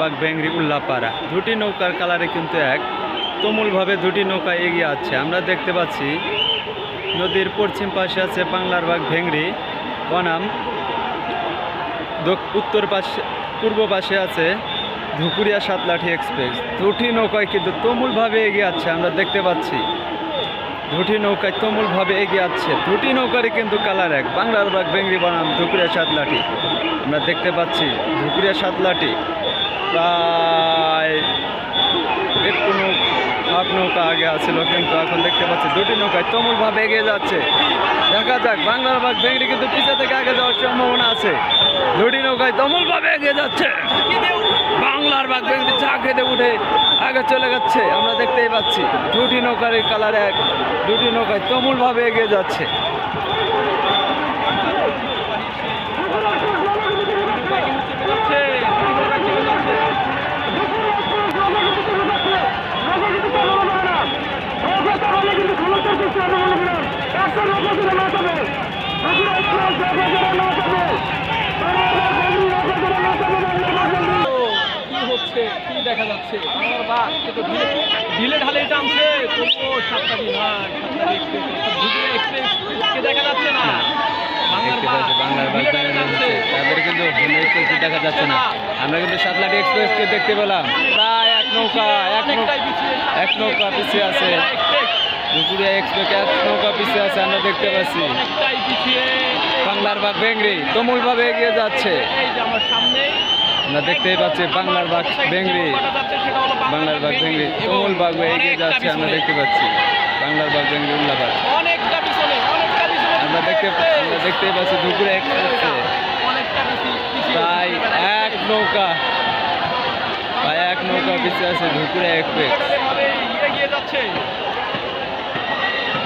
Bug বেঙ্গরি Ullapara. দুটি নৌকার কালারে কিন্তু এক। তুমুলভাবে দুটি নৌকা এগিয়ে আছে। আমরা দেখতে পাচ্ছি, নদীর পশ্চিম পাশে আছে বাংলার বাঘ ভেংরি বনাম। উত্তর পাশে পূর্ব পাশে আছে ধুকুরিয়া সাতলাঠি এক্সপ্রেস। দুটি নৌকায় কিন্তু তুমুলভাবে এগিয়ে আছে। আমরা দেখতে পাচ্ছি, দুটি নৌকায় তুমুলভাবে এগিয়ে আছে। দুটি নৌকারই কিন্তু কালার এক। বাংলার বাগ বেঙ্গরি বনাম, ধুকুরিয়া সাতলাঠি। আমরা দেখতে পাচ্ছি, ধুকুরিয়া সাতলাঠি। প্রায় একটু হাফ নৌকা আগে আছিল, কিন্তু এখন দেখতে পাচ্ছি দুটি নৌকায় তুমুলভাবে এগিয়ে যাচ্ছে। দেখা যাক, বাংলার বাগ ভেঙড়ি কিন্তু পিছিয়ে থেকে আগে যাওয়ার সম্ভাবনা আছে। দুটি নৌকায় তুমুলভাবে এগিয়ে যাচ্ছে। বাংলার বাগ ভেঙড়ি চা খেতে উঠে আগে চলে যাচ্ছে আমরা দেখতেই পাচ্ছি দুটি নৌকার কালার এক, দুটি নৌকায় তুমুলভাবে এগিয়ে যাচ্ছে। হচ্ছে? কি দেখা যাচ্ছে? আমার বা তো ঢিলে ঢিলে ঢালে টানছে কোনো সাতটা দিন না দেখা যাচ্ছে তাদের কিন্তু ঢিলে এক্সপ্রেস দেখা যাচ্ছে না? আমরা কিন্তু সাতলাটি এক্সপ্রেসকে দেখতে পেলাম। প্রায় এক নৌকা এক নৌকা এক নৌকা পিছিয়ে আছে। দুপুরে এক্সপ্রেস নৌকা পিছিয়ে আছে, আমরা দেখতে পাচ্ছি। বাংলার বাগ বেঙ্গরি তুমুলভাবে এগিয়ে যাচ্ছে। আমার দেখতেই পাচ্ছি বাংলার বাগ বেঙ্গরি বাংলার বাগ বেঙ্গরি তুমুল বাগ এগিয়ে যাচ্ছে, আমরা দেখতে পাচ্ছি। বাংলার বাগ বেঙ্গরি পিছনে আমরা দেখতে আমরা দেখতেই পাচ্ছি দুপুরে এক্সপ্রেসে প্রায় এক নৌকা, প্রায় এক নৌকা পিছিয়ে আছে ধুপুরে এক্সপ্রেস ভাবে এগিয়ে যাচ্ছে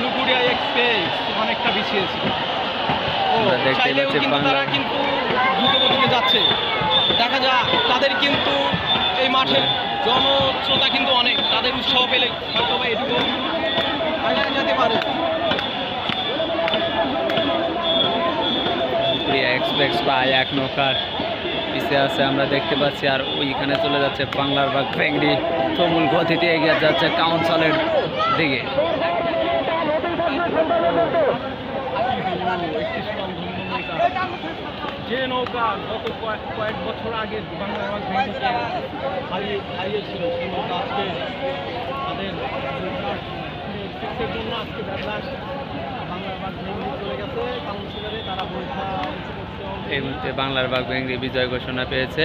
দুপুরিয়া এক্সপ্রেস চাইলেও কিন্তু তারা কিন্তু যাচ্ছে। দেখা যাক তাদের কিন্তু এই মাঠের জনশ্রোতা কিন্তু অনেক। তাদের উৎসাহ পেলে হয়তো বা এটুকু আগায় যেতে পারে। প্রিয়া এক্সপ্রেস প্রায় এক নৌকার পিছিয়ে আছে আমরা দেখতে পাচ্ছি আর ওইখানে চলে যাচ্ছে বাংলার বাগ ভেঙ্গি তুমুল গতিতে এগিয়ে যাচ্ছে কাউন্সিলের দিকে। যে নৌকা গত কয়েক কয়েক বছর আগে বাংলা হারিয়ে হারিয়েছিল নৌকা আজকে তাদের জন্য আজকে বেঙ্গি এই মুহূর্তে বাংলার বাঘ ভেঙ্গি বিজয় ঘোষণা পেয়েছে।